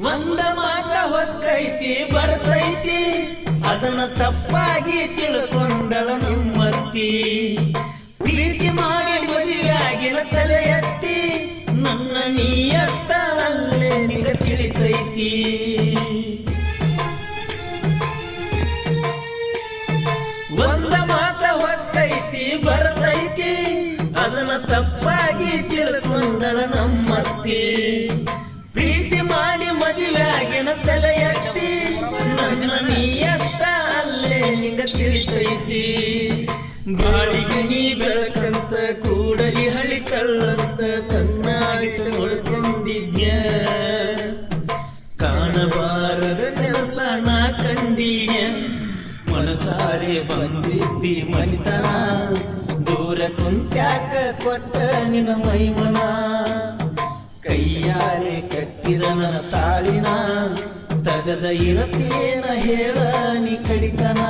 ಒಂದ ಮಾತ್ರ ಹೊಕ್ಕೈತಿ, ಬರ್ತೈತಿ. ಅದನ್ನ ತಪ್ಪಾಗಿ ತಿಳ್ಕೊಂಡಳ ನಿಮ್ಮತ್ತಿ ಪ್ರೀತಿ ಮಾಡಿ ಮದುವೆಯಾಗಿನ ತಲೆ ಎತ್ತಿ ನನ್ನ ನೀಯತ್ತ ಅಲ್ಲೇ ನಿಗ ತಿಳಿತೈತಿ. ಒಂದ ಮಾತ್ರ ಹೊಕ್ಕೈತಿ, ಬರ್ತೈತಿ. ಅದನ್ನ ತಪ್ಪಾಗಿ ತಿಳ್ಕೊಂಡಳ ನಮ್ಮತ್ತಿ ನೀಯತ್ತ ಅಲ್ಲೇ ನಿಂಗ ತಿಳಿತೈತಿ. ಬಾಳಿಗೆ ನೀ ಬೆಳಕಂತ ಕೂಡಲಿ ಹಳಿ ಕಳ್ಳಂತ ಕಣ್ಣಾಗಿಟ್ಟು ಕಾಣಬಾರದ ಕೆಲಸ ನಾ ಕಂಡೀಯ ಮನಸಾರೆ ಬಂದಿದ್ದಿ ಮನಿತನ? ದೂರ ಕುಂತ್ಯಾಕ ಕೊಟ್ಟ ನಿನ ಮೈಮನ? ಕೈಯಾರೆ ಕಟ್ಟಿದ ನನ್ನ ತಾಳಿನ? ತಗದ ಇರತೇನ ಹೇಳ ನೀ ಕಡಿತನ?